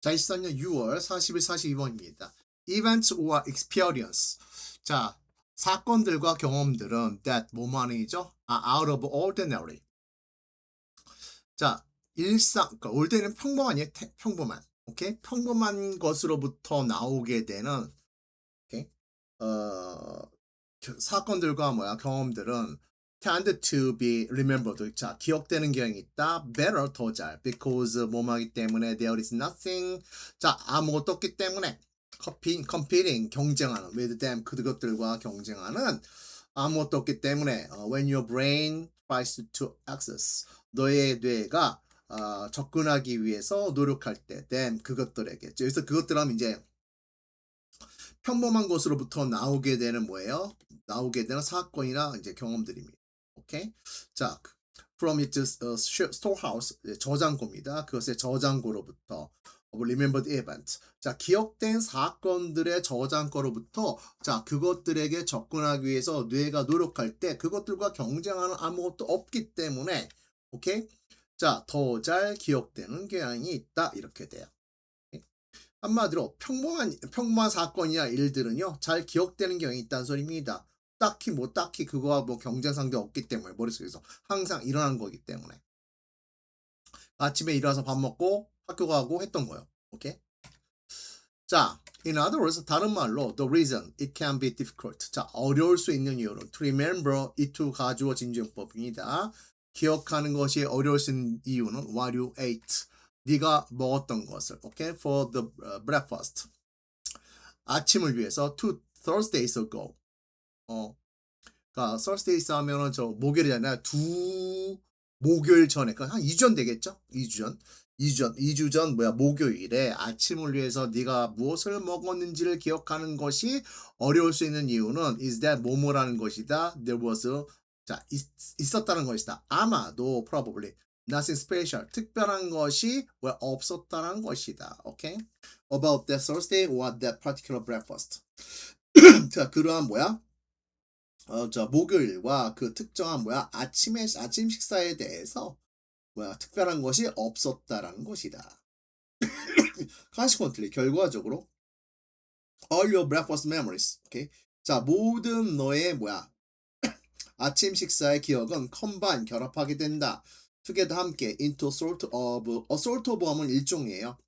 자, 24년 6월 41, 42번입니다. Events or experience. 자, 사건들과 경험들은 that 뭐만이죠? are out of ordinary. 자, 일상, 그러니까 올 때는 평범한이 태- 평범한. 오케이? 평범한 것으로부터 나오게 되는 오케이? 어, 겨- 사건들과 뭐야 경험들은 tend to be remembered. 자, 기억되는 경향이 있다. better 더 잘. because 뭐뭐하기 때문에 there is nothing. 자, 아무것도 없기 때문에 competing, 경쟁하는 with them 그것들과 경쟁하는 아무것도 없기 때문에 어, when your brain tries to access 너의 뇌가 어, 접근하기 위해서 노력할 때 them 그것들에게 여기서 그것들 하면 이제 평범한 것으로부터 나오게 되는 뭐예요? 나오게 되는 사건이나 이제 경험들입니다. 오케이? 자, from its storehouse 예, 저장고입니다. 그것의 저장고로부터 of remembered event. 자, 기억된 사건들의 저장고로부터 자, 그것들에게 접근하기 위해서 뇌가 노력할 때 그것들과 경쟁하는 아무것도 없기 때문에 오케이? 자, 더 잘 기억되는 경향이 있다. 이렇게 돼요. 한마디로 평범한 평범한 사건이나 일들은요 잘 기억되는 경향이 있다는 소리입니다. 딱히 뭐 딱히 그거와 뭐 경쟁 상대 없기 때문에 머릿속에서 항상 일어난 거기 때문에 아침에 일어나서 밥 먹고 학교 가고 했던 거예요. 오케이? 자, in other words 다른 말로 the reason it can be difficult. 자, 어려울 수 있는 이유는 to remember it to 가주어 진주용법입니다. 기억하는 것이 어려울 수 있는 이유는 what you ate. 네가 먹었던 것을, okay, for the uh, breakfast. 아침을 위해서 two Thursdays ago. 어, 그러니까 Thursdays 하면은 저 목요일이잖아요. 두 목요일 전에, 그러니까 한 2주 전 되겠죠? 2주 전. 2주 전, 2주 전 뭐야 목요일에 아침을 위해서 네가 무엇을 먹었는지를 기억하는 것이 어려울 수 있는 이유는 is that 뭐뭐라는 것이다. There was 자 있, 있었다는 것이다. 아마도 probably nothing special 특별한 것이 왜 없었다는 것이다. 오케이? About that Thursday or that particular breakfast. 자 그러한 뭐야? 어, 저 목요일과 그 특정한 뭐야 아침에 아침 식사에 대해서 뭐야 특별한 것이 없었다라는 것이다. consequently 결과적으로 all your breakfast memories, 오케이? 자 모든 너의 뭐야 아침 식사의 기억은 combine 결합하게 된다. together 함께 into sort of a sort of 하면 일종이에요.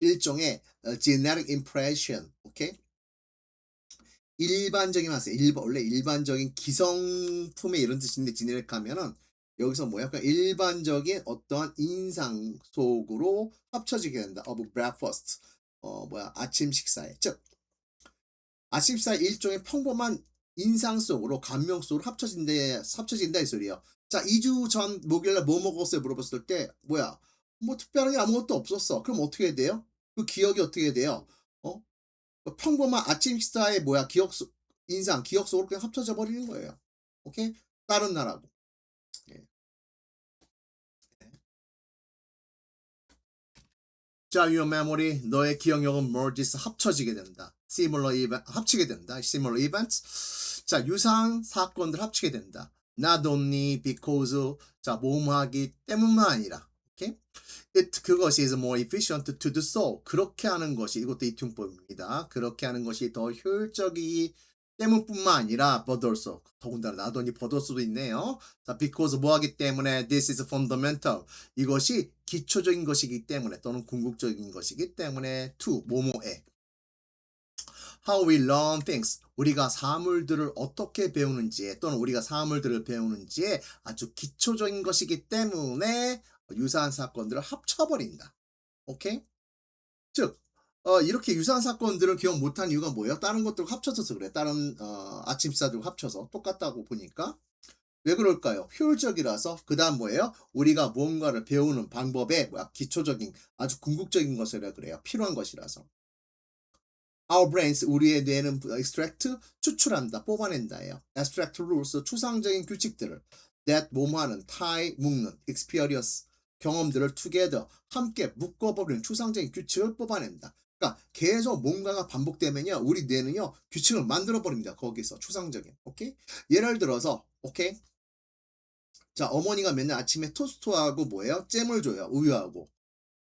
일종의 어, genetic impression, 오케이? 일반적인 맛에 일반 원래 일반적인 기성품의 이런 뜻인데 지네릭 하면은 여기서 뭐야? 그러니까 일반적인 어떠한 인상 속으로 합쳐지게 된다. of breakfast. 어 뭐야? 아침 식사에. 즉 아침 식사 일종의 평범한 인상 속으로 감명 속으로 합쳐진다 합쳐진다 이 소리예요. 자, 2주 전 목요일날 뭐 먹었어요? 물어봤을 때 뭐야? 뭐 특별한 게 아무것도 없었어. 그럼 어떻게 돼요? 그 기억이 어떻게 돼요? 어? 평범한 아침 식사에 뭐야? 기억 속 인상, 기억 속으로 그냥 합쳐져 버리는 거예요. 오케이? 다른 나라고. 예. 자, your memory, 너의 기억력은 merges 합쳐지게 된다. similar event, 합치게 된다. similar events. 자, 유사한 사건들 합치게 된다. not only because, 자, 모험하기 때문만 아니라, 오케이? it, 그것이 is more efficient to do so. 그렇게 하는 것이, 이것도 이퉁법입니다. 그렇게 하는 것이 더 효율적이기 때문뿐만 아니라, but also, 더군다나 only but also도 있네요. 자, because 뭐하기 때문에, this is fundamental. 이것이 기초적인 것이기 때문에, 또는 궁극적인 것이기 때문에, to, 뭐뭐에. how we learn things. 우리가 사물들을 어떻게 배우는지에 또는 우리가 사물들을 배우는지에 아주 기초적인 것이기 때문에 유사한 사건들을 합쳐버린다. 오케이? 즉, 어, 이렇게 유사한 사건들을 기억 못한 이유가 뭐예요? 다른 것들 합쳐져서 그래. 다른 어, 아침 식사들 합쳐서 똑같다고 보니까. 왜 그럴까요? 효율적이라서 그 다음 뭐예요? 우리가 무언가를 배우는 방법에 뭐야? 기초적인 아주 궁극적인 것이라 그래요. 필요한 것이라서. Our brains, 우리의 뇌는 extract, 추출한다, 뽑아낸다예요. Abstract rules, 추상적인 규칙들을 that 뭐뭐하는, tie, 묶는, experience, 경험들을 together, 함께 묶어버리는 추상적인 규칙을 뽑아낸다. 그러니까 계속 뭔가가 반복되면요, 우리 뇌는요 규칙을 만들어 버립니다. 거기서 추상적인, 오케이? 예를 들어서, 오케이? 자, 어머니가 맨날 아침에 토스트하고 뭐예요? 잼을 줘요, 우유하고.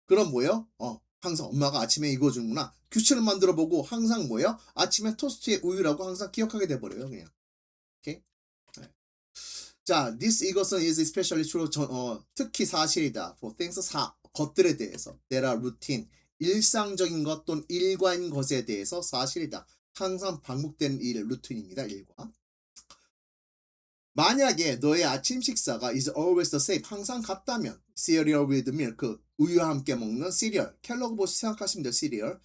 그럼 뭐예요? 어, 항상 엄마가 아침에 이거 주는구나. 규칙을 만들어 보고 항상 뭐예요? 아침에 토스트에 우유라고 항상 기억하게 돼 버려요, 그냥. 오케이? 네. 자, this 이것은 is especially true 저, 어, 특히 사실이다. for things 사 것들에 대해서 that are routine 일상적인 것 또는 일과인 것에 대해서 사실이다. 항상 반복되는 일 루틴입니다. 일과. 만약에 너의 아침 식사가 is always the same 항상 같다면 cereal with milk 우유와 함께 먹는 시리얼 켈로그 보시 생각하시면 돼요 시리얼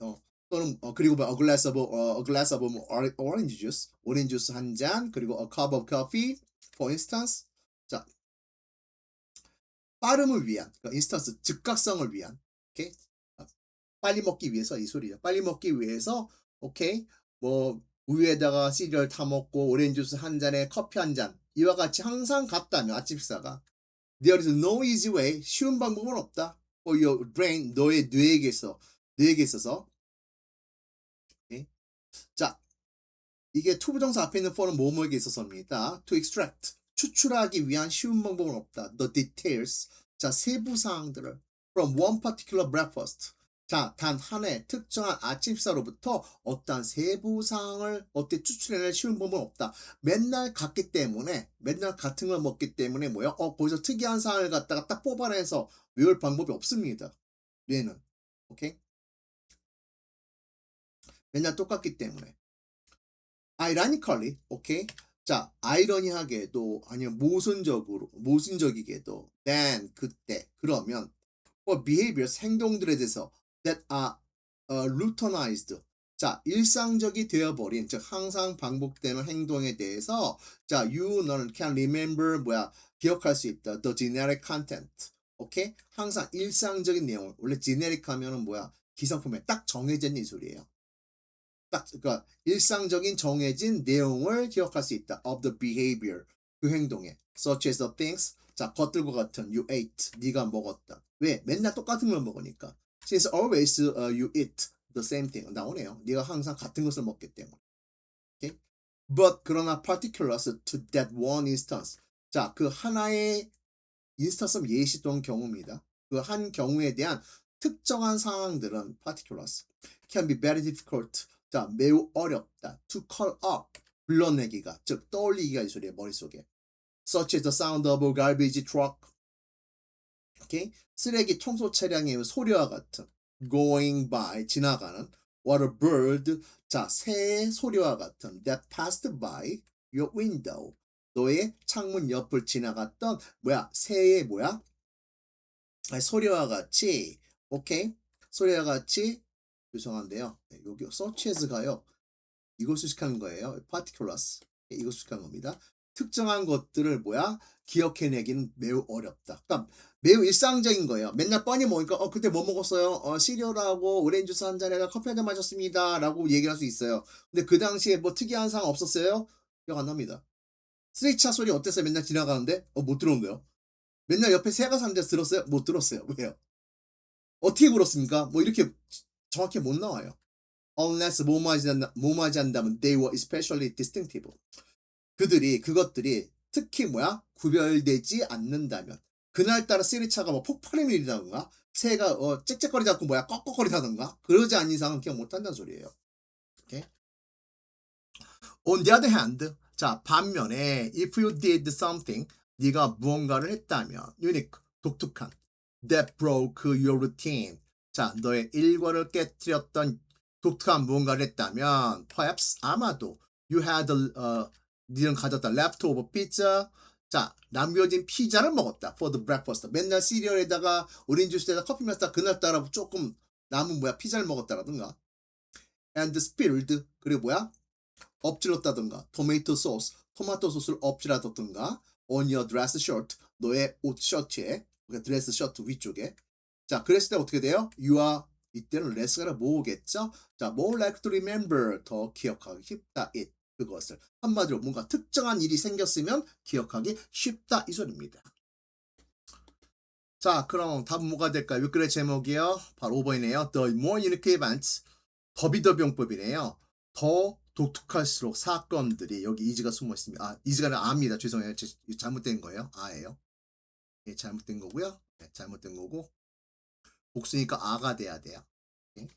어, 또는 어, 그리고 뭐 a glass of 어, a glass of or- orange juice 오렌지 주스 한 잔 그리고 a cup of coffee for instance 자 빠름을 위한 그 instance 즉각성을 위한 오케이? 아, 빨리 먹기 위해서 이 소리죠. 빨리 먹기 위해서 오케이? 뭐 우유에다가 시리얼 타 먹고 오렌지 주스 한 잔에 커피 한 잔 이와 같이 항상 같다면 아침 식사가. There is no easy way. 쉬운 방법은 없다. For your brain 너의 뇌에게서 뇌에게 있어서. 오케이? 자 이게 투부정사 앞에 있는 for는 뭐뭐에게 있어서입니다 to extract 추출하기 위한 쉬운 방법은 없다 the details 자 세부 사항들을 from one particular breakfast 자, 단 한 해 특정한 아침 식사로부터 어떠한 세부 사항을 어떻게 추출해낼 쉬운 방법은 없다. 맨날 같기 때문에 맨날 같은 걸 먹기 때문에 뭐야? 어, 거기서 특이한 사항을 갖다가 딱 뽑아내서 외울 방법이 없습니다. 뇌는. 오케이? 맨날 똑같기 때문에. Ironically, 오케이? 자, 아이러니하게도 아니면 모순적으로 모순적이게도 then 그때 그러면 for behaviors 행동들에 대해서 that are uh, routinized. 자, 일상적이 되어버린, 즉 항상 반복되는 행동에 대해서 자, you 너는 can remember 뭐야 기억할 수 있다. the generic content. 오케이? 항상 일상적인 내용을 원래 generic 하면은 뭐야 기성품에 딱 정해진 이 소리예요. 딱 그러니까 일상적인 정해진 내용을 기억할 수 있다. of the behavior 그 행동에 such as the things 자 것들과 같은 you ate 네가 먹었다. 왜? 맨날 똑같은 걸 먹으니까. Since always uh, you eat the same thing 나오네요. 네가 항상 같은 것을 먹기 때문에. Okay? But 그러나 particulars to that one instance. 자, 그 하나의 인스턴스 예시 또는 경우입니다. 그 한 경우에 대한 특정한 상황들은 particulars can be very difficult. 자, 매우 어렵다. to call up. 불러내기가 즉 떠올리기가 이 소리예요 머릿속에. Such as the sound of a garbage truck. 오케이? 쓰레기 청소 차량의 소리와 같은. Going by 지나가는. What a bird. 자 새의 소리와 같은. That passed by your window. 너의 창문 옆을 지나갔던 뭐야 새의 뭐야? 아니, 소리와 같이. 오케이 소리와 같이 죄송한데요 네, 여기 such as가요 이걸 수식하는 거예요 particulars 네, 이걸 수식하는 겁니다 특정한 것들을 뭐야 기억해내기는 매우 어렵다 그러니까 매우 일상적인 거예요. 맨날 뻔히 먹으니까 어 그때 뭐 먹었어요? 어 시리얼하고 오렌지 주스 한 잔에다 커피 한 잔 마셨습니다라고 얘기할 수 있어요. 근데 그 당시에 뭐 특이한 상황 없었어요? 기억 안 납니다. 쓰레기차 소리 어땠어요? 맨날 지나가는데 어 못 들었는데요. 맨날 옆에 새가 사는데 들었어요? 못 들었어요. 왜요? 어떻게 물었습니까? 뭐 이렇게 정확히 못 나와요. Unless 뭐뭐하지 않다, 뭐뭐하지 않다면 they were especially distinctive. 그들이 그것들이 특히 뭐야 구별되지 않는다면 그날따라 쓰리차가 뭐 폭발의 일이라던가 새가 어 짹짹거리지 않고 뭐야 꺽꺽거리다던가 그러지 않는 이상은 기억 못한다는 소리예요. 오케이? On the other hand, 자 반면에 if you did something 네가 무언가를 했다면 unique 독특한 that broke your routine 자 너의 일과를 깨뜨렸던 독특한 무언가를 했다면 perhaps 아마도 you had uh, 니는 가졌다 leftover pizza 자, 남겨진 피자를 먹었다. for the breakfast. 맨날 시리얼에다가 오렌지 주스에다 커피 마시다 그날따라 조금 남은 뭐야 피자를 먹었다라든가. and spilled 그리고 뭐야 엎질렀다든가. 토마토 소스 토마토 소스를 엎질러뒀든가. on your dress shirt 너의 옷 셔츠에 그러니까 드레스 셔츠 위쪽에. 자, 그랬을 때 어떻게 돼요? you are 이때는 레스가 뭐겠죠? 자, more likely to remember 더 기억하기 쉽다. it 그것을 한마디로 뭔가 특정한 일이 생겼으면 기억하기 쉽다 이 소리입니다. 자 그럼 답은 뭐가 될까요? 윗글의 제목이요. 바로 5번이네요. The more unique events 더비더병법이네요. 더 독특할수록 사건들이 여기 이지가 숨어 있습니다. 아 이지가 아니라 아입니다. 죄송해요. 제, 잘못된 거예요. 아예요. 예, 잘못된 거고요. 네, 잘못된 거고 복수니까 아가 돼야 돼요. 오케이?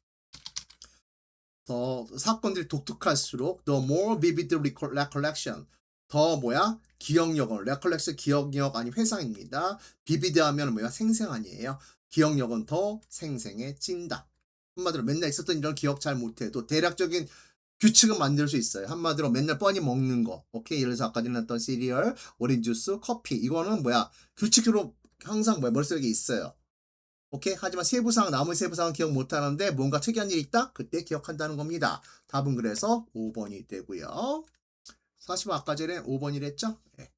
더 사건들이 독특할수록 the more vivid recol- recollection 더 뭐야 기억력은 recollection 기억력 아니 회상입니다. vivid 하면 뭐야 생생한이에요. 기억력은 더 생생해진다. 한마디로 맨날 있었던 이런 기억 잘 못해도 대략적인 규칙은 만들 수 있어요. 한마디로 맨날 뻔히 먹는 거. 오케이. 예를 들어서 아까 전했던 시리얼, 오렌지 주스, 커피. 이거는 뭐야? 규칙으로 항상 뭐야? 머릿속에 있어요. 오케이. 하지만 세부사항, 나머지 세부사항 기억 못 하는데 뭔가 특이한 일이 있다? 그때 기억한다는 겁니다. 답은 그래서 5번이 되고요. 사실 아까 전에 5번이랬죠? 예.